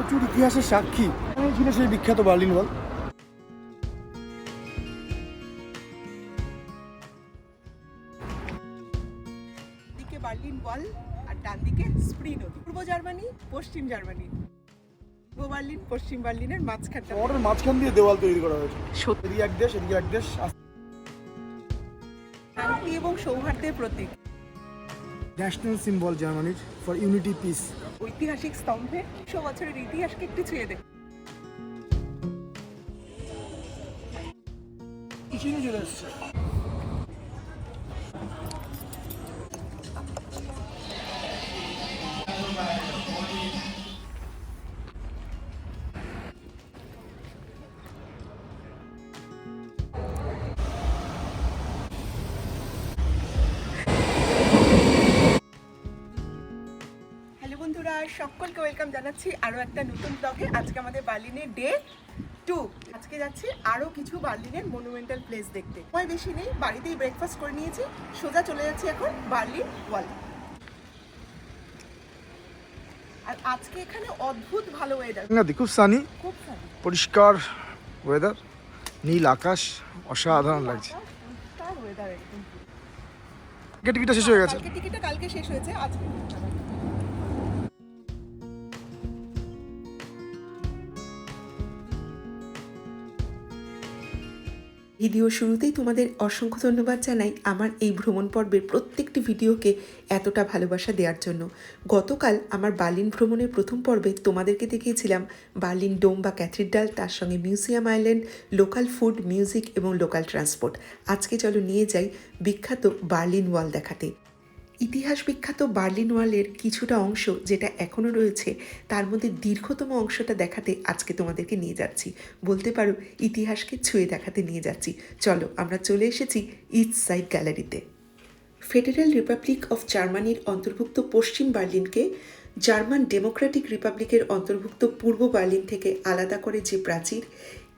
প্রচুর ইতিহাসের সাক্ষী। ছিল সেই বিখ্যাত বার্লিন ওয়াল। দিকে বার্লিন ওয়াল আর ডান দিকে স্প্রি নদী। পূর্ব জার্মানি পশ্চিম জার্মানি। পূর্ব বার্লিন পশ্চিম বার্লিনের মাঝখানটা। শহরের মাঝখান দিয়ে দেওয়াল তৈরি করা হয়েছে। সত্যি। এক দেশ এদিকে এক দেশ। শান্তি এবং সৌহার্দ্যের প্রতীক। ন্যাশনাল সিম্বল জার্মানির ফর ইউনিটি পিস ঐতিহাসিক স্তম্ভে একশো বছরের ইতিহাসকে একটু ছুঁয়ে দেখ। নিয়ে চলে এসছে সকলকে ওয়েলকাম জানাচ্ছি আরও একটা নতুন ব্লগে আজকে আমাদের বার্লিনের ডে টু আজকে যাচ্ছি আরও কিছু বার্লিনের মনুমেন্টাল প্লেস দেখতে। সময় বেশি নেই বাড়িতেই ব্রেকফাস্ট করে নিয়েছি। সোজা চলে যাচ্ছি এখন বার্লিন ওয়াল আর আজকে এখানে অদ্ভুত ভালো ওয়েদার খুব সানি খুব sunny। পরিষ্কার ওয়েদার নীল আকাশ অসাধারণ লাগছে। weather একদম। টিকিটটা শেষ হয়ে গেছে। টিকিটটা কালকে শেষ হয়েছে আজকে। ভিডিও শুরুতেই তোমাদের অসংখ্য ধন্যবাদ জানাই আমার এই ভ্রমণ পর্বের প্রত্যেকটি ভিডিওকে এতটা ভালোবাসা দেওয়ার জন্য। গতকাল আমার বার্লিন ভ্রমণের প্রথম পর্বে তোমাদেরকে দেখিয়েছিলাম বার্লিন ডোম বা ক্যাথিড্রাল, তার সঙ্গে museum island, local food, music এবং লোকাল ট্রান্সপোর্ট। আজকে চলো নিয়ে যাই বিখ্যাত বার্লিন ওয়াল দেখাতে। ইতিহাস বিখ্যাত বার্লিন ওয়ালের কিছুটা অংশ যেটা এখনও রয়েছে, তার মধ্যে দীর্ঘতম অংশটা দেখাতে আজকে তোমাদেরকে নিয়ে যাচ্ছি। বলতে পারো, ইতিহাসকে ছুঁয়ে দেখাতে নিয়ে যাচ্ছি। চলো, আমরা চলে এসেছি ইস্ট সাইড গ্যালারিতে ফেডারেল রিপাবলিক অফ জার্মানির অন্তর্ভুক্ত পশ্চিম বার্লিনকে জার্মান ডেমোক্রেটিক রিপাবলিকের অন্তর্ভুক্ত পূর্ব বার্লিন থেকে আলাদা করে যে প্রাচীর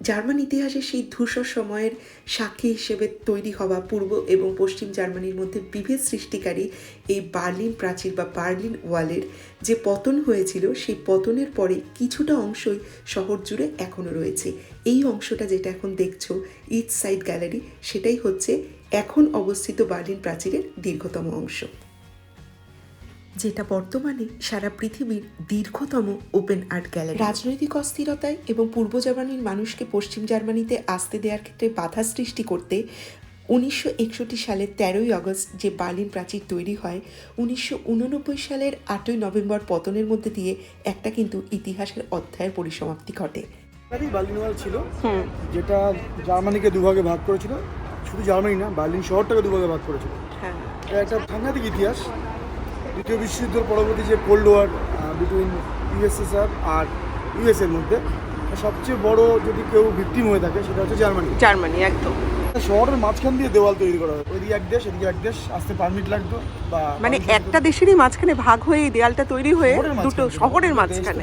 জার্মান ইতিহাসে সেই ধূসর সময়ের সাক্ষী হিসেবে তৈরি হওয়া পূর্ব এবং পশ্চিম জার্মানির মধ্যে বিভেদ সৃষ্টিকারী এই বার্লিন প্রাচীর বা বার্লিন ওয়ালের যে পতন হয়েছিল, সেই পতনের পরে কিছুটা অংশই শহর জুড়ে এখনও রয়েছে। এই অংশটা যেটা এখন দেখছ ইস্ট সাইড গ্যালারি সেটাই হচ্ছে এখন অবস্থিত বার্লিন প্রাচীরের দীর্ঘতম অংশ। যেটা বর্তমানে সারা পৃথিবীর দীর্ঘতম ওপেন আর্ট গ্যালারি। রাজনৈতিক অস্থিরতায় এবং পূর্ব জার্মানির মানুষকে পশ্চিম জার্মানিতে আসতে দেওয়ার ক্ষেত্রে বাধা সৃষ্টি করতে উনিশশো একষট্টি সালের তেরোই আগস্ট যে বার্লিন প্রাচীর তৈরি হয় উনিশশো উননব্বই সালের আটই নভেম্বর পতনের মধ্যে দিয়ে একটা কিন্তু ইতিহাসের অধ্যায়ের পরিসমাপ্তি ঘটে। বার্লিন ওয়াল ছিল যেটা জার্মানিকে দুভাগে ভাগ করেছিল। শুধু জার্মানি না বার্লিন শহরটাকে দুভাগে ভাগ করেছিল। হ্যাঁ। এটা একটা সাংঘাতিক ইতিহাস। দ্বিতীয় বিশ্বযুদ্ধের পরবর্তী যে কোল্ড ওয়ার বিটুইন ইউএসএসআর আর ইউএসএর মধ্যে সবচেয়ে বড় যদি কেউ ভিকটিম হয়ে থাকে সেটা হচ্ছে জার্মানি জার্মানি একদম। শহরের মাঝখান দিয়ে দেওয়াল তৈরি করা হয়। ওইদিকে এক দেশ এদিকে এক দেশ আসতে পারমিট লাগতো বা মানে একটা দেশেরই মাঝখানে ভাগ হয়ে এই দেয়ালটা তৈরি হয়ে দুটো শহরের মাঝখানে।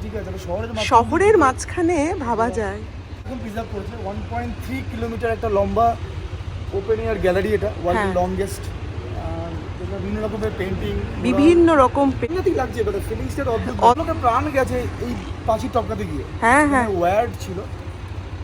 শহরের মাঝখানে ভাবা যায়। এখন প্রিজার্ভ করেছে। ওয়ান পয়েন্ট থ্রি কিলোমিটার একটা লম্বা ওপেন এয়ার গ্যালারি এটা ওয়ার্ল্ডের হ্যাঁ। লংগেস্ট বিভিন্ন রকমের পেন্টিং বিভিন্ন রকম পেন্টিং লাগছে এটা ফিলিংসটা অদ্ভুত অর্ধেক লোকের প্রাণ গেছে এই পাঁচি টপকাতে গিয়ে। হ্যাঁ হ্যাঁ। ওয়্যার্ড ছিল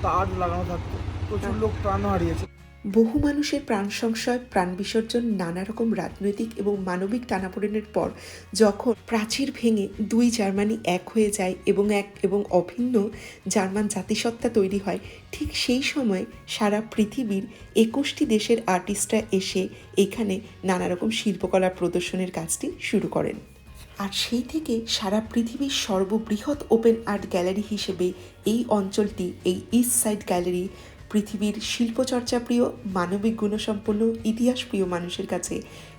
তার লাগানো থাকতো। প্রচুর লোক প্রাণ হারিয়েছে। বহু মানুষের প্রাণ সংশয়, প্রাণ বিসর্জন, নানা রকম রাজনৈতিক এবং মানবিক টানাপোড়েনের পর যখন প্রাচীর ভেঙে দুই জার্মানি এক হয়ে যায় এবং এক এবং অভিন্ন জার্মান জাতিসত্তা তৈরি হয়, ঠিক সেই সময় সারা পৃথিবীর একুশটি দেশের আর্টিস্টরা এসে এখানে নানা রকম শিল্পকলা প্রদর্শনের কাজটি শুরু করেন। আর সেই থেকে সারা পৃথিবীর সর্ববৃহৎ ওপেন আর্ট গ্যালারি হিসেবে এই অঞ্চলটি, এই ইস্ট সাইড গ্যালারি পৃথিবীর শিল্পচর্চা প্রিয় মানবিক গুণসম্পন্ন ইতিহাস প্রিয় মানুষের কাছে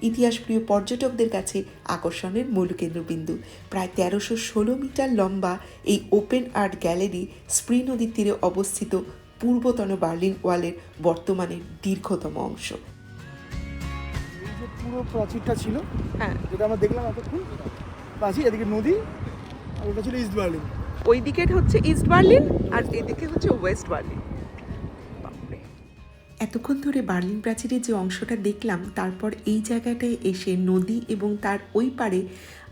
ইতিহাস প্রিয় পর্যটকদের কাছে আকর্ষণের মূল কেন্দ্রবিন্দু। প্রায় তেরোশো ষোলো মিটার লম্বা এই ওপেন আর্ট গ্যালারি স্প্রি নদীর তীরে অবস্থিত পূর্বতন বার্লিন ওয়ালের বর্তমানে দীর্ঘতম অংশ। পুরো প্রাচীরটা ছিল হ্যাঁ। যেটা আমরা দেখলাম এতক্ষণ প্রাচীর এদিকে নদী আর ওটা ছিল ইস্ট বার্লিন। ওই দিকে হচ্ছে ইস্ট বার্লিন আর এদিকে হচ্ছে ওয়েস্ট বার্লিন। এতক্ষণ ধরে বার্লিন প্রাচীরের যে অংশটা দেখলাম, তারপর এই জায়গাটায় এসে নদী এবং তার ওই পারে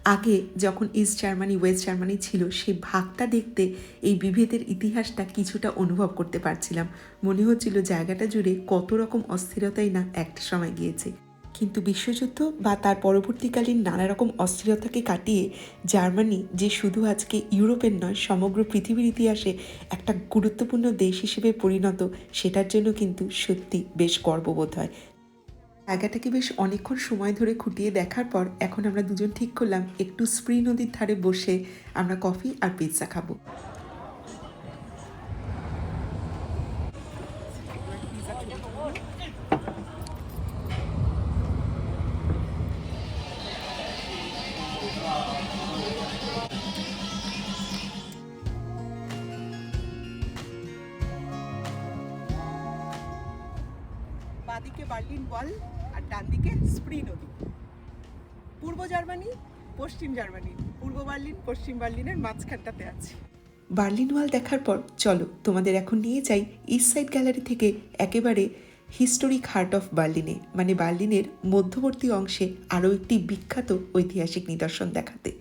আগে যখন ইস্ট জার্মানি, ওয়েস্ট জার্মানি ছিল, সে ভাগটা দেখতে এই বিভেদের ইতিহাসটা কিছুটা অনুভব করতে পারছিলাম। মনে হচ্ছিল জায়গাটা জুড়ে কত রকম অস্থিরতাই না একটা সময় গিয়েছে। কিন্তু বিশ্বযুদ্ধ বা তার পরবর্তীকালীন নানা রকম অস্থিরতাকে কাটিয়ে জার্মানি যে শুধু আজকে ইউরোপের নয়, সমগ্র পৃথিবীর ইতিহাসে একটা গুরুত্বপূর্ণ দেশ হিসেবে পরিণত, সেটার জন্য কিন্তু সত্যি বেশ গর্ববোধ হয়। জায়গাটাকে বেশ অনেকক্ষণ সময় ধরে খুঁটিয়ে দেখার পর এখন আমরা দুজন ঠিক করলাম, একটু স্প্রি নদীর ধারে বসে আমরা কফি আর পিৎজা খাব। বাদিকে বার্লিন ওয়াল আর ডান দিকে স্প্রি নদী। পূর্ব জার্মানি, পশ্চিম জার্মানি। পূর্ব বার্লিন, পশ্চিম বার্লিনের মাঝখানটাতে আছে। বার্লিন ওয়াল দেখার পর, চলো, তোমাদের এখন নিয়ে যাই ইস্ট সাইড গ্যালারি থেকে একেবারে হিস্টোরিক হার্ট অফ বার্লিনে মানে বার্লিনের মধ্যবর্তী অংশে আরও একটি বিখ্যাত ঐতিহাসিক নিদর্শন দেখাতে।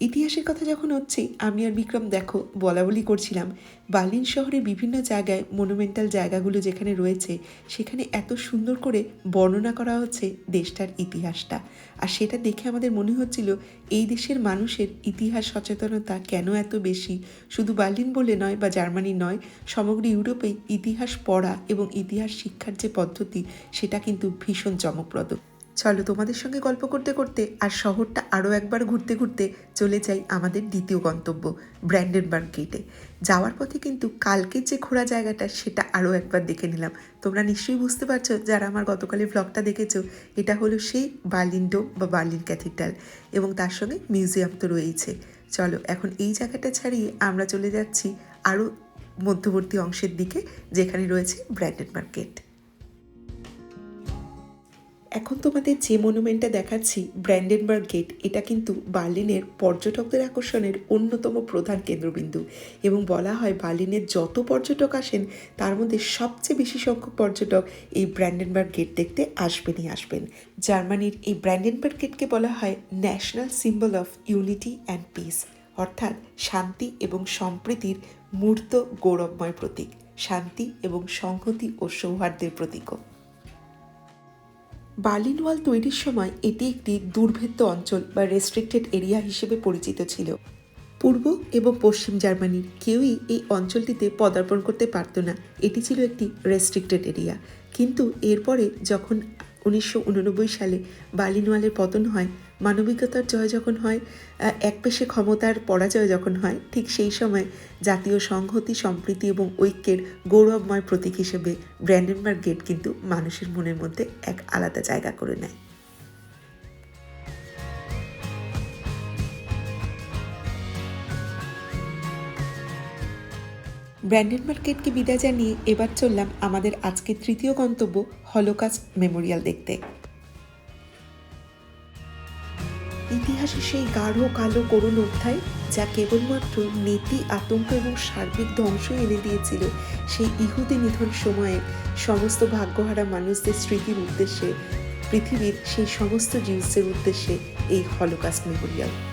ইতিহাসের কথা যখন হচ্ছে, আমি আর বিক্রম দেখো বলা বলি করছিলাম। বার্লিন শহরের বিভিন্ন জায়গায় মনুমেন্টাল জায়গাগুলো যেখানে রয়েছে, সেখানে এত সুন্দর করে বর্ণনা করা হচ্ছে দেশটার ইতিহাসটা। আর সেটা দেখে আমাদের মনে হচ্ছিল, এই দেশের মানুষের ইতিহাস সচেতনতা কেন এত বেশি? শুধু বার্লিন বলে নয় বা জার্মানি নয়, সমগ্র ইউরোপেই ইতিহাস পড়া এবং ইতিহাস শিক্ষার যে পদ্ধতি, সেটা কিন্তু ভীষণ চমকপ্রদ। চলো তোমাদের সঙ্গে গল্প করতে করতে আর শহরটা আরও একবার ঘুরতে ঘুরতে চলে যাই আমাদের দ্বিতীয় গন্তব্য, ব্র্যান্ডেনবার্গ গেটে। যাওয়ার পথে কিন্তু কালকের যে ঘোরা জায়গাটা সেটা আরও একবার দেখে নিলাম। তোমরা নিশ্চয়ই বুঝতে পারছ যারা আমার গতকালের ব্লগটা দেখেছ, এটা হলো সেই বার্লিন ডোম বা বার্লিন ক্যাথিড্রাল এবং তার সঙ্গে মিউজিয়াম তো রয়েছে চলো এখন এই জায়গাটা ছাড়িয়ে আমরা চলে যাচ্ছি আরও মধ্যবর্তী অংশের দিকে যেখানে রয়েছে ব্র্যান্ডেনবার্গ গেট। এখন তোমাদের যে মনুমেন্টটা দেখাচ্ছি ব্র্যান্ডেনবার্গ গেট এটা কিন্তু বার্লিনের পর্যটকদের আকর্ষণের অন্যতম প্রধান কেন্দ্রবিন্দু এবং বলা হয় বার্লিনের যত পর্যটক আসেন, তার মধ্যে সবচেয়ে বেশি সংখ্যক পর্যটক এই ব্র্যান্ডেনবার্গ গেট দেখতে আসবেনই আসবেন। জার্মানির এই ব্র্যান্ডেনবার্গ গেটকে বলা হয় national symbol of unity and peace অর্থাৎ শান্তি এবং সম্প্রীতির মূর্ত গৌরবময় প্রতীক, শান্তি এবং সংহতি ও সৌহার্দ্যের প্রতীকও। বার্লিন ওয়াল তৈরির সময় এটি একটি দুর্ভেদ্য অঞ্চল বা রেস্ট্রিক্টেড এরিয়া হিসেবে পরিচিত ছিল। পূর্ব এবং পশ্চিম জার্মানির কেউই এই অঞ্চলটিতে পদার্পণ করতে পারত না। এটি ছিল একটি রেস্ট্রিক্টেড এরিয়া কিন্তু এরপরে যখন উনিশশো উননব্বই সালে বার্লিন ওয়ালের পতন হয় মানবিকতার জয় যখন হয় একপেশে ক্ষমতার পরাজয় যখন হয়, ঠিক সেই সময় জাতীয় সংহতি, সম্প্রীতি এবং ঐক্যের গৌরবময় প্রতীক হিসেবে ব্র্যান্ডেনবার্গ গেট কিন্তু মানুষের মনের মধ্যে এক আলাদা জায়গা করে নেয়। ব্র্যান্ডেন মার্কেটকে বিদায় জানিয়ে এবার চললাম আমাদের আজকের তৃতীয় গন্তব্য হলোকাস্ট মেমোরিয়াল দেখতে। ইতিহাসে সেই গাঢ় কালো করুণ অধ্যায় যা কেবলমাত্র নীতি, আতঙ্ক এবং সার্বিক ধ্বংস এনে দিয়েছিল সেই ইহুদি নিধন সময়ে সমস্ত ভাগ্যহারা মানুষদের স্মৃতির উদ্দেশ্যে, পৃথিবীর সেই সমস্ত জিনিসের উদ্দেশ্যে এই হলোকাস্ট মেমোরিয়াল।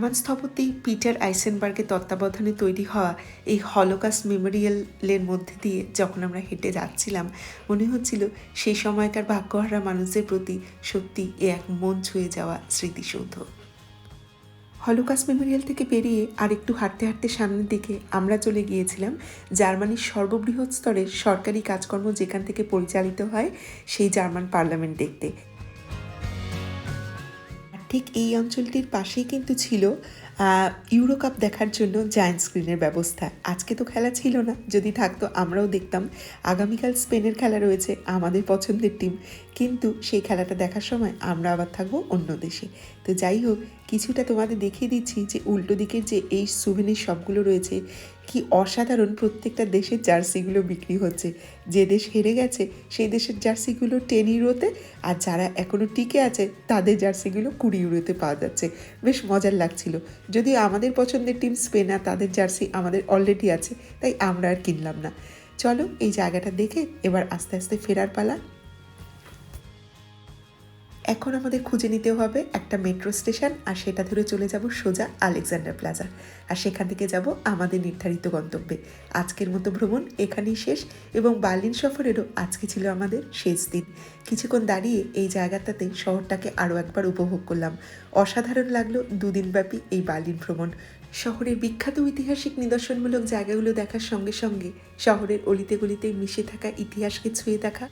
জার্মান স্থপতি পিটার আইসেনবার্গের তত্ত্বাবধানে তৈরি হওয়া এই হলোকাস্ট মেমোরিয়ালের মধ্যে দিয়ে যখন আমরা হেঁটে যাচ্ছিলাম, মনে হচ্ছিল সেই সময়কার ভাগ্যহারা মানুষদের প্রতি সত্যি এ এক মন ছুঁয়ে যাওয়া স্মৃতিসৌধ। হলোকাস্ট মেমোরিয়াল থেকে বেরিয়ে আর একটু হাঁটতে হাঁটতে সামনের দিকে আমরা চলে গিয়েছিলাম, জার্মানির সর্ববৃহৎ স্তরের সরকারি কাজকর্ম যেখান থেকে পরিচালিত হয়, সেই জার্মান পার্লামেন্ট দেখতে। ঠিক এই অঞ্চলটির পাশেই কিন্তু ছিল ইউরো কাপ দেখার জন্য জায়ান্ট স্ক্রিনের ব্যবস্থা। আজকে তো খেলা ছিল না, যদি থাকতো আমরাও দেখতাম। আগামীকাল স্পেনের খেলা রয়েছে, আমাদের পছন্দের টিম কিন্তু সেই খেলাটা দেখার সময় আমরা আবার থাকব অন্য দেশে। তো যাই হোক কিছুটা তোমাদের দেখিয়ে দিচ্ছি যে উল্টো দিকের যে এই সুভেনের সবগুলো রয়েছে, কি অসাধারণ প্রত্যেকটা দেশের জার্সিগুলো বিক্রি হচ্ছে। যে দেশ হেরে গেছে, সেই দেশের জার্সিগুলো টেন ইউরোতে, আর যারা এখনও টিকে আছে, তাদের জার্সিগুলো কুড়ি ইউরোতে পাওয়া যাচ্ছে। বেশ মজার লাগছিল। যদিও আমাদের পছন্দের টিম স্পেন আর তাদের জার্সি আমাদের অলরেডি আছে, তাই আমরা আর কিনলাম না। চলো এই জায়গাটা দেখে এবার আস্তে আস্তে ফেরার পালা। এখন আমাদের খুঁজে নিতে হবে একটা মেট্রো স্টেশন আর সেটা ধরে চলে যাব সোজা আলেকজান্ডার প্লাজা আর সেখান থেকে যাব আমাদের নির্ধারিত গন্তব্যে। আজকের মতো ভ্রমণ এখানেই শেষ, এবং বার্লিন সফরেরও আজকে ছিল আমাদের শেষ দিন। কিছুক্ষণ দাঁড়িয়ে এই জায়গাটাতে শহরটাকে আরও একবার উপভোগ করলাম। অসাধারণ লাগল দুদিনব্যাপী এই বার্লিন ভ্রমণ। শহরের বিখ্যাত ঐতিহাসিক নিদর্শনমূলক জায়গাগুলো দেখার সঙ্গে সঙ্গে শহরের অলিতে গলিতে মিশে থাকা ইতিহাসকে ছুঁয়ে দেখা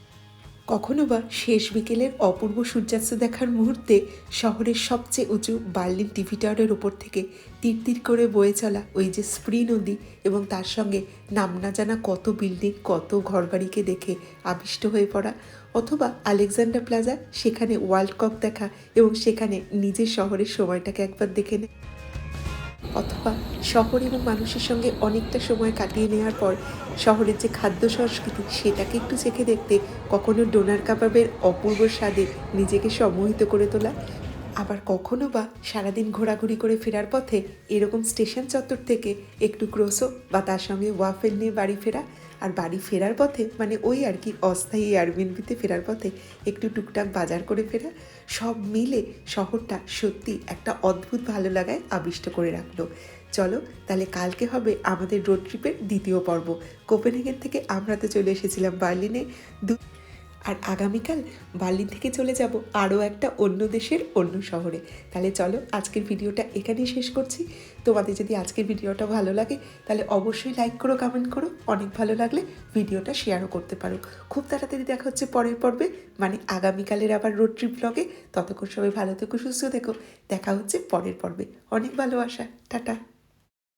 কখনো বা শেষ বিকেলের অপূর্ব সূর্যাস্ত দেখার মুহূর্তে শহরের সবচেয়ে উঁচু বার্লিন টিভি টাওয়ারের ওপর থেকে তীর তীর করে বয়ে চলা ওই যে স্প্রি নদী এবং তার সঙ্গে নাম না জানা কত বিল্ডিং, কত ঘরবাড়িকে দেখে আবিষ্ট হয়ে পড়া অথবা আলেকজান্ডার প্লাজা, সেখানে ওয়ার্ল্ড কাপ দেখা এবং সেখানে নিজের শহরের সময়টাকে একবার দেখে নেয়। অথবা শহর এবং মানুষের সঙ্গে অনেকটা সময় কাটিয়ে নেওয়ার পর শহরের যে খাদ্য সংস্কৃতি, সেটাকে একটু চেখে দেখতে কখনো ডোনার কাবাবের অপূর্ব স্বাদে নিজেকে সম্মোহিত করে তোলা, আবার কখনো বা সারাদিন ঘোরাঘুরি করে ফেরার পথে এরকম স্টেশন চত্বর থেকে একটু ক্রোসো বা তার সঙ্গে ওয়াফেল নিয়ে বাড়ি ফেরা আর বাড়ি ফেরার পথে মানে ওই আর কি অস্থায়ী এয়ারবিনবিতে ফেরার পথে একটু টুকটাক বাজার করে ফেরা, সব মিলে শহরটা সত্যি একটা অদ্ভুত ভালো লাগায় আবিষ্ট করে রাখল। চলো, তাহলে কালকে হবে আমাদের রোড ট্রিপের দ্বিতীয় পর্ব। কোপেনহেগেন থেকে আমরা তো চলে এসেছিলাম বার্লিনে। দু আর আগামীকাল বার্লিন থেকে চলে যাব আরও একটা অন্য দেশের অন্য শহরে। তাহলে চলো আজকের ভিডিওটা এখানেই শেষ করছি। তোমাদের যদি আজকের ভিডিওটা ভালো লাগে, তাহলে অবশ্যই লাইক করো কমেন্ট করো। অনেক ভালো লাগলে ভিডিওটা শেয়ারও করতে পারো। খুব তাড়াতাড়ি দেখা হচ্ছে পরের পর্বে মানে আগামীকালের আবার রোড ট্রিপ ব্লগে ততক্ষণ সবাই ভালো থেকো, সুস্থ থেকো। দেখা হচ্ছে পরের পর্বে। অনেক ভালো ভালোবাসা। টাটা।